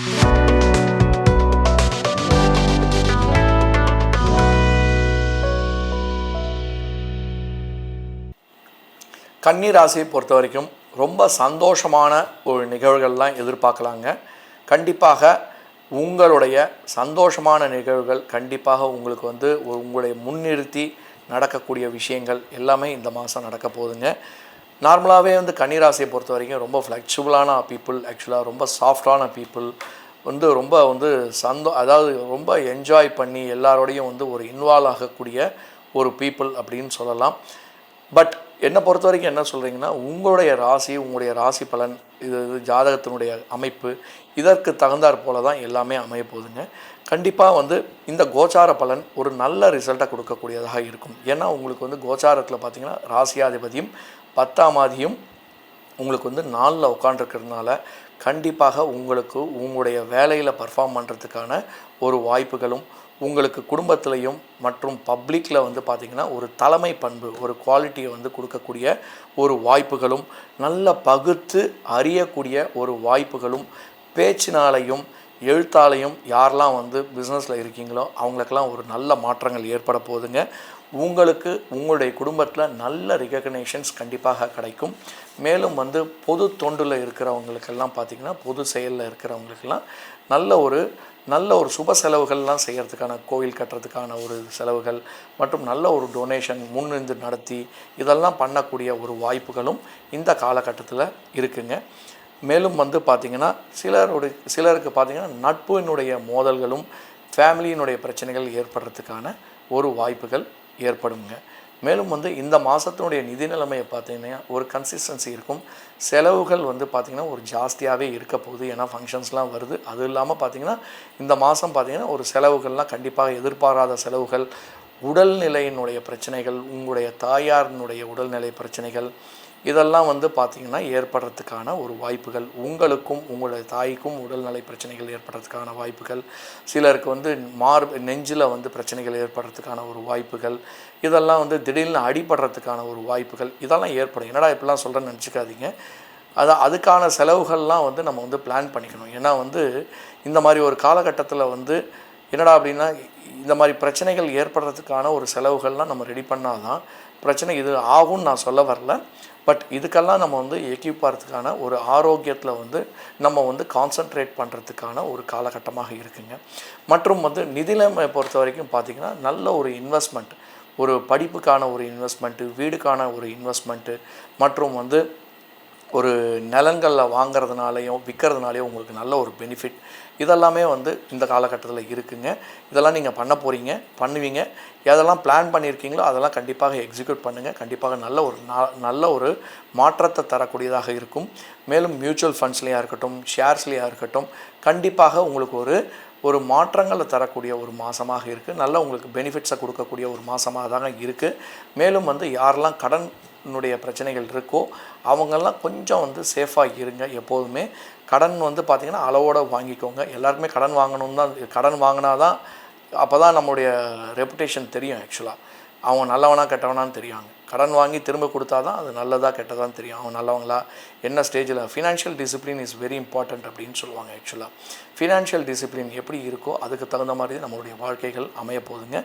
கன்னி ராசியை பொறுத்த வரைக்கும் ரொம்ப சந்தோஷமான ஒரு நிகழ்வுகள்லாம் எதிர்பார்க்கலாங்க. கண்டிப்பாக உங்களுடைய சந்தோஷமான நிகழ்வுகள் கண்டிப்பாக உங்களுக்கு வந்து உங்களுடைய முன்னிறுத்தி நடக்கக்கூடிய விஷயங்கள் எல்லாமே இந்த மாதம் நடக்க போகுதுங்க நார்மலாகவே வந்து கன்னிராசியை பொறுத்த வரைக்கும் ரொம்ப ஃப்ளெக்சிபிளான பீப்புள் ஆக்சுவலாக ரொம்ப சாஃப்டான பீப்புள் வந்து ரொம்ப வந்து சந்தோ அதாவது ரொம்ப என்ஜாய் பண்ணி எல்லாரோடையும் வந்து ஒரு இன்வால்வ் ஆகக்கூடிய ஒரு பீப்புள் அப்படின்னு சொல்லலாம். பட் என்னை பொறுத்த வரைக்கும் என்ன சொல்கிறீங்கன்னா உங்களுடைய ராசி உங்களுடைய ராசி பலன் இது இது ஜாதகத்தினுடைய அமைப்பு இதற்கு தகுந்தாற் போல தான் எல்லாமே அமைய போகுதுங்க. கண்டிப்பாக வந்து இந்த கோச்சார பலன் ஒரு நல்ல ரிசல்ட்டை கொடுக்கக்கூடியதாக இருக்கும். ஏன்னா உங்களுக்கு வந்து கோச்சாரத்தில் பார்த்தீங்கன்னா ராசியாதிபதியும் பத்தாமாதியும் உங்களுக்கு வந்து நாளில் உட்காண்டிருக்கிறதுனால கண்டிப்பாக உங்களுக்கு உங்களுடைய வேலையில் பர்ஃபார்ம் பண்ணுறதுக்கான ஒரு வாய்ப்புகளும் உங்களுக்கு குடும்பத்திலையும் மற்றும் பப்ளிக்கில் வந்து பார்த்திங்கன்னா ஒரு தலைமை பண்பு ஒரு குவாலிட்டியை வந்து கொடுக்கக்கூடிய ஒரு வாய்ப்புகளும் நல்ல பகுத்து அறியக்கூடிய ஒரு வாய்ப்புகளும் பேச்சினாலையும் எழுத்தாலையும் யாரெல்லாம் வந்து பிஸ்னஸில் இருக்கீங்களோ அவங்களுக்கெல்லாம் ஒரு நல்ல மாற்றங்கள் ஏற்பட போகுதுங்க. உங்களுக்கு உங்களுடைய குடும்பத்தில் நல்ல ரிகக்னேஷன்ஸ் கண்டிப்பாக கிடைக்கும். மேலும் வந்து பொது தொண்டில் இருக்கிறவங்களுக்கெல்லாம் பார்த்திங்கன்னா பொது செயலில் இருக்கிறவங்களுக்கெல்லாம் நல்ல ஒரு நல்ல ஒரு சுப செலவுகள்லாம் செய்கிறதுக்கான கோவில் கட்டுறதுக்கான ஒரு செலவுகள் மற்றும் நல்ல ஒரு டொனேஷன் முன்னிருந்து நடத்தி இதெல்லாம் பண்ணக்கூடிய ஒரு வாய்ப்புகளும் இந்த காலகட்டத்தில் இருக்குங்க. மேலும் வந்து பார்த்திங்கன்னா சிலருடைய சிலருக்கு பார்த்திங்கன்னா நட்பினுடைய மோதல்களும் ஃபேமிலியினுடைய பிரச்சனைகள் ஏற்படுறதுக்கான ஒரு வாய்ப்புகள் ஏற்படுங்க. மேலும் வந்து இந்த மாதத்தினுடைய நிதி நிலைமையை பார்த்திங்கன்னா ஒரு கன்சிஸ்டன்சி இருக்கும். செலவுகள் வந்து பார்த்திங்கன்னா ஒரு ஜாஸ்தியாகவே இருக்க போகுது. ஏன்னா ஃபங்க்ஷன்ஸ்லாம் வருது. அது இல்லாமல் பார்த்திங்கன்னா இந்த மாதம் பார்த்திங்கன்னா ஒரு செலவுகள்லாம் கண்டிப்பாக எதிர்பாராத செலவுகள் உடல்நிலையினுடைய பிரச்சனைகள் உங்களுடைய தாயாரினுடைய உடல்நிலை பிரச்சனைகள் இதெல்லாம் வந்து பார்த்திங்கன்னா ஏற்படுறதுக்கான ஒரு வாய்ப்புகள். உங்களுக்கும் உங்களுடைய தாய்க்கும் உடல்நலை பிரச்சனைகள் ஏற்படுறதுக்கான வாய்ப்புகள். சிலருக்கு வந்து மார் நெஞ்சில் வந்து பிரச்சனைகள் ஏற்படுறதுக்கான ஒரு வாய்ப்புகள். இதெல்லாம் வந்து திடீர்னு அடிபடுறதுக்கான ஒரு வாய்ப்புகள். இதெல்லாம் ஏற்படும். என்னடா இப்படிலாம் சொல்கிறேன்னு நினச்சிக்காதீங்க. அது அதுக்கான செலவுகள்லாம் வந்து நம்ம வந்து பிளான் பண்ணிக்கணும். ஏன்னா வந்து இந்த மாதிரி ஒரு காலகட்டத்தில் வந்து என்னடா அப்படின்னா இந்த மாதிரி பிரச்சனைகள் ஏற்படுறதுக்கான ஒரு செலவுகள்லாம் நம்ம ரெடி பண்ணால் தான் பிரச்சனை இது ஆகும்னு நான் சொல்ல வரல. பட் இதுக்கெல்லாம் நம்ம வந்து எக்யூப் ஒரு ஆரோக்கியத்தில் வந்து நம்ம வந்து கான்சன்ட்ரேட் பண்ணுறதுக்கான ஒரு காலகட்டமாக இருக்குங்க. மற்றும் வந்து நிதிநிலைமை பொறுத்த வரைக்கும் பார்த்திங்கன்னா நல்ல ஒரு இன்வெஸ்ட்மெண்ட் ஒரு படிப்புக்கான ஒரு இன்வெஸ்ட்மெண்ட்டு வீடுக்கான ஒரு இன்வெஸ்ட்மெண்ட்டு மற்றும் வந்து ஒரு நிலங்களில் வாங்குறதுனாலையும் விற்கிறதுனாலையும் உங்களுக்கு நல்ல ஒரு பெனிஃபிட் இதெல்லாமே வந்து இந்த காலகட்டத்தில் இருக்குங்க. இதெல்லாம் நீங்கள் பண்ண போகிறீங்க பண்ணுவீங்க. எதெல்லாம் பிளான் பண்ணியிருக்கீங்களோ அதெல்லாம் கண்டிப்பாக எக்ஸிக்யூட் பண்ணுங்கள் கண்டிப்பாக நல்ல ஒரு நா- நல்ல ஒரு மாற்றத்தை தரக்கூடியதாக இருக்கும். மேலும் மியூச்சுவல் ஃபண்ட்ஸ்லையாக இருக்கட்டும் ஷேர்ஸ்லையாக இருக்கட்டும் கண்டிப்பாக உங்களுக்கு ஒரு ஒரு மாற்றங்களை தரக்கூடிய ஒரு மாதமாக இருக்குது நல்ல உங்களுக்கு பெனிஃபிட்ஸை கொடுக்கக்கூடிய ஒரு மாதமாக தாங்க இருக்குது மேலும் வந்து யாரெல்லாம் கடனுடைய பிரச்சனைகள் இருக்கோ அவங்கெல்லாம் கொஞ்சம் வந்து சேஃபாக இருங்க எப்போதுமே. கடன் வந்து பார்த்திங்கன்னா அளவோடு வாங்கிக்கோங்க. எல்லாருக்குமே கடன் வாங்கணும் தான் கடன் வாங்கினா தான் அப்போ தான் நம்மளுடைய ரெப்புடேஷன் தெரியும் ஆக்சுவலாக அவங்க நல்லவனா கெட்டவனான்னு தெரியும் கடன் வாங்கி திரும்ப கொடுத்தா தான் அது நல்லதாக கெட்டதான்னு தெரியும். அவங்க நல்லவங்களா? என்ன ஸ்டேஜில் financial discipline is very important அப்படின்னு சொல்லுவாங்க ஆக்சுவலாக ஃபினான்ஷியல் டிசிப்ளின் எப்படி இருக்கோ அதுக்கு தகுந்த மாதிரி நம்மளுடைய வாழ்க்கைகள் அமைய போகுதுங்க.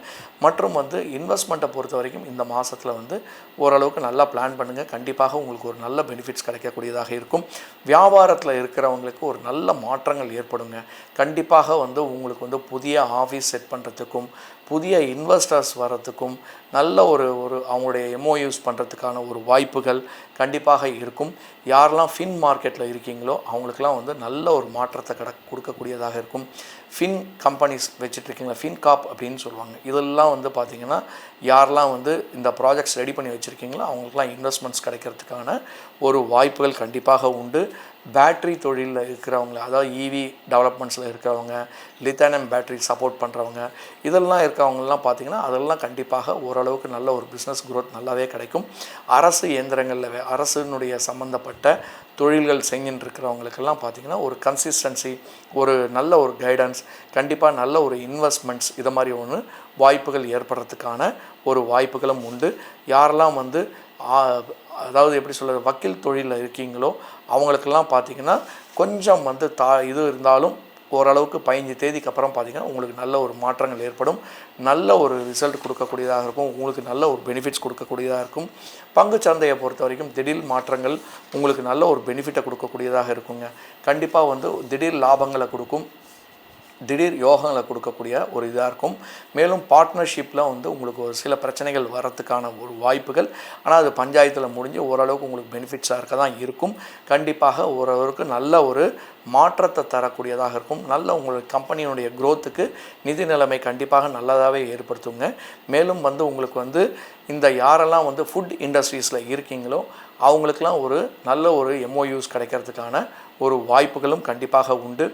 மற்றும் வந்து இன்வெஸ்ட்மெண்ட்டை பொறுத்த வரைக்கும் இந்த மாதத்தில் வந்து ஓரளவுக்கு நல்லா பிளான் பண்ணுங்கள் கண்டிப்பாக உங்களுக்கு ஒரு நல்ல பெனிஃபிட்ஸ் கிடைக்கக்கூடியதாக இருக்கும். வியாபாரத்தில் இருக்கிறவங்களுக்கு ஒரு நல்ல மாற்றங்கள் ஏற்படுங்க. கண்டிப்பாக வந்து உங்களுக்கு வந்து புதிய ஆஃபீஸ் செட் பண்ணுறதுக்கும் புதிய இன்வெஸ்டர்ஸ் வர்றதுக்கும் நல்ல ஒரு ஒரு அவங்களுடைய எம்ஓயூஸ் பண்ணுறதுக்கான ஒரு வாய்ப்புகள் கண்டிப்பாக இருக்கும். யாரெல்லாம் ஃபின் மார்க்கெட்டில் இருக்கீங்களோ அவங்களுக்கெல்லாம் வந்து நல்ல ஒரு மாற்றத்தை கட கொடுக்கக்கூடியதாக இருக்கும். ஃபின் கம்பெனிஸ் வச்சுட்ருக்கீங்களா? ஃபின் காப் அப்படின்னு சொல்லுவாங்க. இதெல்லாம் வந்து பார்த்திங்கன்னா யாரெல்லாம் வந்து இந்த ப்ராஜெக்ட்ஸ் ரெடி பண்ணி வச்சுருக்கீங்களோ அவங்களுக்குலாம் இன்வெஸ்ட்மெண்ட்ஸ் கிடைக்கிறதுக்கான ஒரு வாய்ப்புகள் கண்டிப்பாக உண்டு. பேட்ரி தொழிலில் இருக்கிறவங்க அதாவது ஈவி இவி டெவலப்மெண்ட்ஸில் இருக்கிறவங்க லித்தானியம் பேட்ரி சப்போர்ட் பண்ணுறவங்க இதெல்லாம் இருக்கவங்கலாம் பார்த்திங்கன்னா அதெல்லாம் கண்டிப்பாக ஓரளவுக்கு நல்ல ஒரு பிஸ்னஸ் குரோத் நல்லாவே கிடைக்கும். அரசு இயந்திரங்களில் அரசினுடைய சம்மந்தப்பட்ட தொழில்கள் செஞ்சுட்டு இருக்கிறவங்களுக்கெல்லாம் பார்த்திங்கன்னா ஒரு கன்சிஸ்டன்சி ஒரு நல்ல ஒரு கைடன்ஸ் கண்டிப்பாக நல்ல ஒரு இன்வெஸ்ட்மெண்ட்ஸ் இது மாதிரி ஒன்று வாய்ப்புகள் ஏற்படுறதுக்கான ஒரு வாய்ப்புகளும் உண்டு. யாரெல்லாம் வந்து அதாவது எப்படி சொல்கிறது வக்கீல் தொழிலில் இருக்கீங்களோ அவங்களுக்கெல்லாம் பார்த்தீங்கன்னா கொஞ்சம் வந்து தா இது இருந்தாலும் ஓரளவுக்கு பதினஞ்சு தேதிக்கு அப்புறம் பார்த்தீங்கன்னா உங்களுக்கு நல்ல ஒரு மாற்றங்கள் ஏற்படும். நல்ல ஒரு ரிசல்ட் கொடுக்கக்கூடியதாக இருக்கும். உங்களுக்கு நல்ல ஒரு பெனிஃபிட்ஸ் கொடுக்கக்கூடியதாக இருக்கும். பங்கு சந்தையை பொறுத்த வரைக்கும் திடீர் மாற்றங்கள் உங்களுக்கு நல்ல ஒரு பெனிஃபிட்டை கொடுக்கக்கூடியதாக இருக்குங்க. கண்டிப்பாக வந்து திடீர் லாபங்களை கொடுக்கும். திடீர் யோகங்களை கொடுக்கக்கூடிய ஒரு இதாக இருக்கும். மேலும் பார்ட்னர்ஷிப்பில் வந்து உங்களுக்கு ஒரு சில பிரச்சனைகள் வரத்துக்கான ஒரு வாய்ப்புகள். ஆனால் அது பஞ்சாயத்தில் முடிஞ்சு ஓரளவுக்கு உங்களுக்கு பெனிஃபிட்ஸாக இருக்க தான் இருக்கும். கண்டிப்பாக ஓரளவுக்கு நல்ல ஒரு மாற்றத்தை தரக்கூடியதாக இருக்கும். நல்ல உங்களுடைய கம்பெனியினுடைய க்ரோத்துக்கு நிதி நிலைமை கண்டிப்பாக நல்லதாகவே ஏற்படுத்துங்க. மேலும் வந்து உங்களுக்கு வந்து இந்த யாரெல்லாம் வந்து ஃபுட் இண்டஸ்ட்ரீஸில் இருக்கீங்களோ அவங்களுக்கெல்லாம் ஒரு நல்ல ஒரு எம்ஓயூஸ் கிடைக்கிறதுக்கான ஒரு வாய்ப்புகளும் கண்டிப்பாக உண்டு.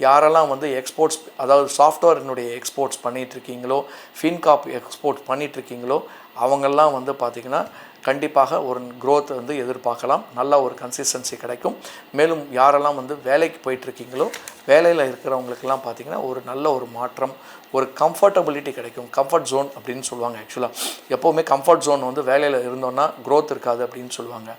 யாரெல்லாம் வந்து எக்ஸ்போர்ட்ஸ் அதாவது சாஃப்ட்வேரினுடைய எக்ஸ்போர்ட்ஸ் பண்ணிகிட்ருக்கீங்களோ ஃபின்காப் எக்ஸ்போர்ட் பண்ணிகிட்ருக்கீங்களோ அவங்கெல்லாம் வந்து பார்த்திங்கன்னா கண்டிப்பாக ஒரு க்ரோத் வந்து எதிர்பார்க்கலாம். நல்ல ஒரு கன்சிஸ்டன்சி கிடைக்கும். மேலும் யாரெல்லாம் வந்து வேலைக்கு போயிட்டுருக்கீங்களோ வேலையில் இருக்கிறவங்களுக்கெல்லாம் பார்த்திங்கன்னா ஒரு நல்ல ஒரு மாற்றம் ஒரு கம்ஃபர்டபிலிட்டி கிடைக்கும். கம்ஃபர்ட் ஜோன் அப்படின்னு சொல்லுவாங்க ஆக்சுவலாக எப்போவுமே கம்ஃபர்ட் ஜோன் வந்து வேலையில் இருந்தோன்னா க்ரோத் இருக்காது அப்படின்னு சொல்லுவாங்க.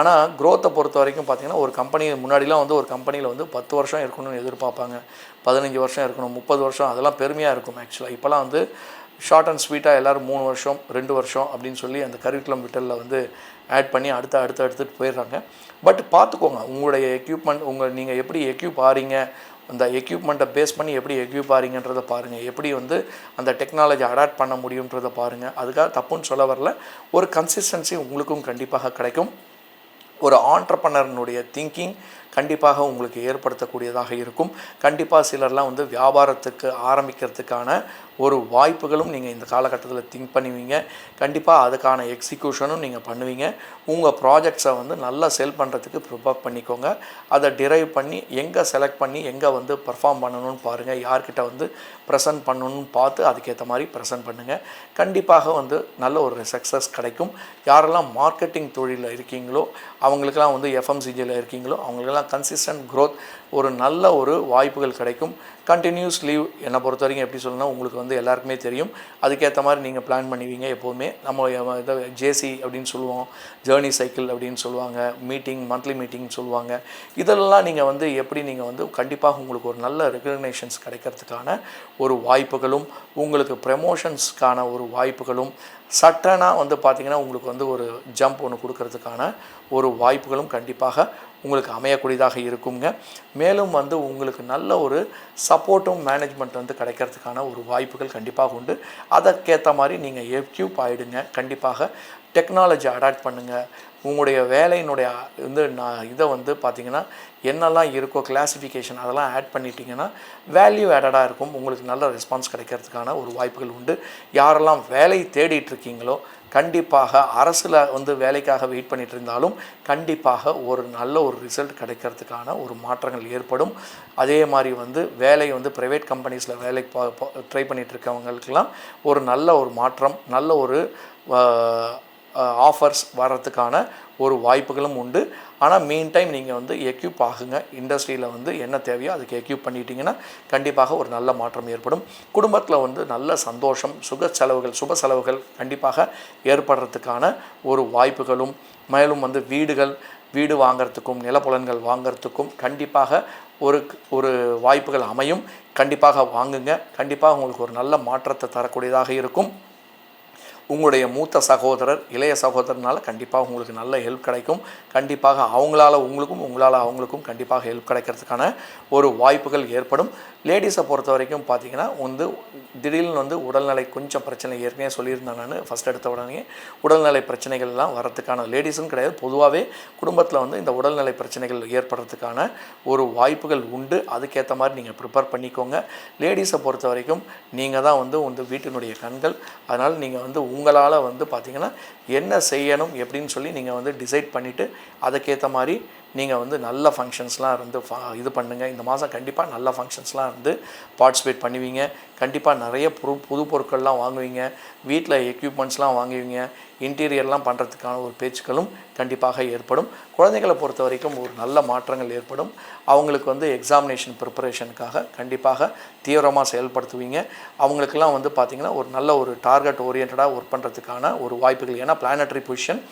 ஆனால் க்ரோத்தை பொறுத்த வரைக்கும் பார்த்திங்கன்னா ஒரு கம்பெனி முன்னாடிலாம் வந்து ஒரு கம்பெனியில் வந்து பத்து வருஷம் இருக்கணும்னு எதிர்பார்ப்பாங்க. பதினஞ்சு வருஷம் இருக்கணும் முப்பது வருஷம் அதெல்லாம் பெருமையாக இருக்கும் ஆக்சுவலாக இப்போலாம் வந்து ஷார்ட் அண்ட் ஸ்வீட்டாக எல்லோரும் மூணு வருஷம் ரெண்டு வருஷம் அப்படின்னு சொல்லி அந்த கரிக்குலம் விட்டலில் வந்து ஆட் பண்ணி அடுத்த அடுத்து எடுத்துகிட்டு போயிடுறாங்க. பட் பார்த்துக்கோங்க உங்களுடைய எக்யூப்மெண்ட் உங்கள் நீங்கள் எப்படி எக்யூப் ஆறீங்க அந்த எக்யூப்மெண்ட்டை பேஸ் பண்ணி எப்படி எக்யூப் ஆறீங்கன்றதை பாருங்கள் எப்படி வந்து அந்த டெக்னாலஜி அடாப்ட் பண்ண முடியுன்றதை பாருங்கள் அதுக்காக தப்புன்னு சொல்ல வரல. ஒரு கன்சிஸ்டன்சி உங்களுக்கும் கண்டிப்பாக கிடைக்கும். ஒரு ஆண்டர்பனர்னுடைய திங்கிங் கண்டிப்பாக உங்களுக்கு ஏற்படுத்தக்கூடியதாக இருக்கும். கண்டிப்பாக சிலர்லாம் வந்து வியாபாரத்துக்கு ஆரம்பிக்கிறதுக்கான ஒரு வாய்ப்புகளும் நீங்கள் இந்த காலகட்டத்தில் திங்க் பண்ணுவீங்க. கண்டிப்பாக அதுக்கான எக்ஸிக்யூஷனும் நீங்கள் பண்ணுவீங்க. உங்கள் ப்ராஜெக்ட்ஸை வந்து நல்லா செல் பண்ணுறதுக்கு ப்ரிப்பேர் பண்ணிக்கோங்க. அதை டிரைவ் பண்ணி எங்கே செலக்ட் பண்ணி எங்கே வந்து பர்ஃபார்ம் பண்ணணும்னு பாருங்கள் யார்கிட்ட வந்து ப்ரெசென்ட் பண்ணணும்னு பார்த்து அதுக்கேற்ற மாதிரி ப்ரெசன்ட் பண்ணுங்கள் கண்டிப்பாக வந்து நல்ல ஒரு சக்ஸஸ் கிடைக்கும். யாரெல்லாம் மார்க்கெட்டிங் தொழிலில் இருக்கீங்களோ அவங்களுக்கெல்லாம் வந்து எஃப்எம்சிஜியில் இருக்கீங்களோ அவங்களுக்கெல்லாம் கன்சிஸ்டன்ட் க்ரோத் ஒரு நல்ல ஒரு வாய்ப்புகள் கிடைக்கும். கண்டினியூஸ் லீவ் என்னை பொறுத்த வரைக்கும் எப்படி சொல்லணும் உங்களுக்கு வந்து எல்லாருக்குமே தெரியும். அதுக்கேற்ற மாதிரி நீங்கள் பிளான் பண்ணுவீங்க எப்போவுமே நம்ம இதை ஜேசி அப்படின்னு சொல்லுவோம். ஜேர்னி சைக்கிள் அப்படின்னு சொல்லுவாங்க. மீட்டிங் மந்த்லி மீட்டிங் சொல்லுவாங்க. இதெல்லாம் நீங்கள் வந்து எப்படி நீங்கள் வந்து கண்டிப்பாக உங்களுக்கு ஒரு நல்ல ரெகக்னேஷன்ஸ் கிடைக்கிறதுக்கான ஒரு வாய்ப்புகளும் உங்களுக்கு ப்ரமோஷன்ஸ்க்கான ஒரு வாய்ப்புகளும் சட்டனாக வந்து பார்த்திங்கன்னா உங்களுக்கு வந்து ஒரு ஜம்ப் ஒன்று கொடுக்கறதுக்கான ஒரு வாய்ப்புகளும் கண்டிப்பாக உங்களுக்கு அமையக்கூடியதாக இருக்குங்க. மேலும் வந்து உங்களுக்கு நல்ல ஒரு சப்போர்ட்டும் மேனேஜ்மெண்ட் வந்து கிடைக்கிறதுக்கான ஒரு வாய்ப்புகள் கண்டிப்பாக உண்டு. அதற்கேற்ற மாதிரி நீங்கள் எக்யூப் ஆகிடுங்க கண்டிப்பாக டெக்னாலஜி அடாப்ட் பண்ணுங்கள் உங்களுடைய வேலையினுடைய வந்து நான் இதை வந்து பார்த்திங்கன்னா என்னெல்லாம் இருக்கோ கிளாசிஃபிகேஷன் அதெல்லாம் ஆட் பண்ணிட்டீங்கன்னா வேல்யூ ஆடடாக இருக்கும். உங்களுக்கு நல்ல ரெஸ்பான்ஸ் கிடைக்கிறதுக்கான ஒரு வாய்ப்புகள் உண்டு. யாரெல்லாம் வேலை தேடிட்டு இருக்கீங்களோ கண்டிப்பாக அரசில் வந்து வேலைக்காக வெயிட் பண்ணிட்டு இருந்தாலும் கண்டிப்பாக ஒரு நல்ல ஒரு ரிசல்ட் கிடைக்கிறதுக்கான ஒரு மாற்றங்கள் ஏற்படும். அதே மாதிரி வந்து வேலை வந்து ப்ரைவேட் கம்பெனிஸில் வேலைக்கு ட்ரை பண்ணிகிட்டு இருக்கவங்களுக்கெல்லாம் ஒரு நல்ல ஒரு மாற்றம் நல்ல ஒரு ஆஃபர்ஸ் வர்றதுக்கான ஒரு வாய்ப்புகளும் உண்டு. ஆனால் மெயின் டைம் நீங்கள் வந்து எக்யூப் ஆகுங்க. இண்டஸ்ட்ரியில் வந்து என்ன தேவையோ அதுக்கு எக்யூப் பண்ணிட்டீங்கன்னா கண்டிப்பாக ஒரு நல்ல மாற்றம் ஏற்படும். குடும்பத்தில் வந்து நல்ல சந்தோஷம் சுக செலவுகள் சுப செலவுகள் கண்டிப்பாக ஏற்படுறதுக்கான ஒரு வாய்ப்புகளும் மேலும் வந்து வீடுகள் வீடு வாங்கிறதுக்கும் நிலப்புலன்கள் வாங்கிறதுக்கும் கண்டிப்பாக ஒரு ஒரு வாய்ப்புகள் அமையும். கண்டிப்பாக வாங்குங்க. கண்டிப்பாக உங்களுக்கு ஒரு நல்ல மாற்றத்தை தரக்கூடியதாக இருக்கும். உங்களுடைய மூத்த சகோதரர் இளைய சகோதரனால் கண்டிப்பாக உங்களுக்கு நல்ல ஹெல்ப் கிடைக்கும். கண்டிப்பாக அவங்களால உங்களுக்கும் உங்களால் அவங்களுக்கும் கண்டிப்பாக ஹெல்ப் கிடைக்கிறதுக்கான ஒரு வாய்ப்புகள் ஏற்படும். லேடிஸை பொறுத்த வரைக்கும் பார்த்தீங்கன்னா வந்து திடீர்னு வந்து உடல்நிலை கொஞ்சம் பிரச்சனை ஏற்கனவே சொல்லியிருந்தேன் நான் ஃபஸ்ட் எடுத்த உடனே உடல்நிலை பிரச்சனைகள்லாம் வரத்துக்கான லேடிஸும் கிடையாது. பொதுவாகவே குடும்பத்தில் வந்து இந்த உடல்நிலை பிரச்சனைகள் ஏற்படுறதுக்கான ஒரு வாய்ப்புகள் உண்டு. அதுக்கேற்ற மாதிரி நீங்கள் ப்ரிப்பேர் பண்ணிக்கோங்க. லேடிஸை பொறுத்த வரைக்கும் நீங்கள் தான் வந்து உங்கள் வீட்டினுடைய கண்கள். அதனால் நீங்கள் வந்து உங்களால் வந்து பார்த்திங்கன்னா என்ன செய்யணும் எப்படின்னு சொல்லி நீங்கள் வந்து டிசைட் பண்ணிவிட்டு அதுக்கேற்ற மாதிரி நீங்கள் வந்து நல்ல ஃபங்க்ஷன்ஸ்லாம் இருந்து இது பண்ணுங்கள் இந்த மாதம் கண்டிப்பாக நல்ல ஃபங்க்ஷன்ஸ்லாம் இருந்து பார்ட்டிசிபேட் பண்ணுவீங்க. கண்டிப்பாக நிறைய புது புது பொருட்கள்லாம் வாங்குவீங்க. வீட்டில் எக்யூப்மெண்ட்ஸ்லாம் வாங்குவீங்க. இன்டீரியர்லாம் பண்ணுறதுக்கான ஒரு பேச்சுக்களும் கண்டிப்பாக ஏற்படும். குழந்தைகளை பொறுத்த வரைக்கும் ஒரு நல்ல மாற்றங்கள் ஏற்படும். அவங்களுக்கு வந்து எக்ஸாமினேஷன் ப்ரிப்பரேஷனுக்காக கண்டிப்பாக தீவிரமாக செயல்படுத்துவீங்க. அவங்களுக்கெல்லாம் வந்து பார்த்திங்கன்னா ஒரு நல்ல ஒரு டார்கெட் ஓரியன்டாக ஒர்க் பண்ணுறதுக்கான ஒரு வாய்ப்புகள். ஏன்னா பிளானட்ரி பொசிஷன்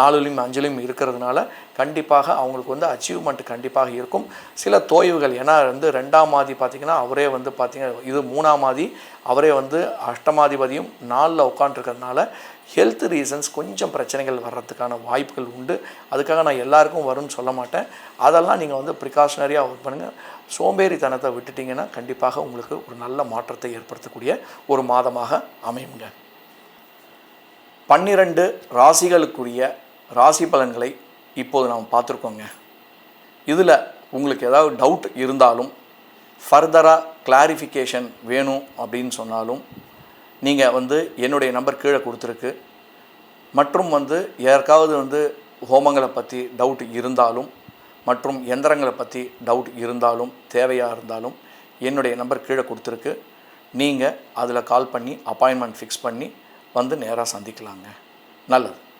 நாலுலையும் அஞ்சுலையும் இருக்கிறதுனால கண்டிப்பாக அவங்களுக்கு வந்து அச்சீவ்மெண்ட் கண்டிப்பாக இருக்கும். சில தோய்வுகள் ஏன்னா வந்து ரெண்டாம் மாதி பார்த்திங்கன்னா அவரே வந்து பார்த்திங்கன்னா இது மூணாம் மாதி அவரே வந்து அஷ்டமாதிபதியும் நாளில் உட்காண்ட்ருக்கிறதுனால ஹெல்த் ரீசன்ஸ் கொஞ்சம் பிரச்சனைகள் வர்றதுக்கான வாய்ப்புகள் உண்டு. அதுக்காக நான் எல்லாருக்கும் வரும்னு சொல்ல மாட்டேன். அதெல்லாம் நீங்கள் வந்து ப்ரிகாஷனரியாக ஒர்க் பண்ணுங்கள் சோம்பேறித்தனத்தை விட்டுட்டிங்கன்னா கண்டிப்பாக உங்களுக்கு ஒரு நல்ல மாற்றத்தை ஏற்படுத்தக்கூடிய ஒரு மாதமாக அமையுங்க. பன்னிரண்டு ராசிகளுக்குரிய ராசி பலன்களை இப்போது நாம் பார்த்துருக்கோங்க. இதில் உங்களுக்கு ஏதாவது டவுட் இருந்தாலும் ஃபர்தராக கிளாரிஃபிகேஷன் வேணும் அப்படின்னு சொன்னாலும் நீங்கள் வந்து என்னுடைய நம்பர் கீழே கொடுத்துருக்கு. மற்றும் வந்து யாருக்காவது வந்து ஹோமங்களை பற்றி டவுட் இருந்தாலும் மற்றும் எந்திரங்களை பற்றி டவுட் இருந்தாலும் தேவையாக இருந்தாலும் என்னுடைய நம்பர் கீழே கொடுத்துருக்கு. நீங்கள் அதில் கால் பண்ணி அப்பாயின்மெண்ட் ஃபிக்ஸ் பண்ணி வந்து நேராக சந்திக்கலாங்க. நல்லது.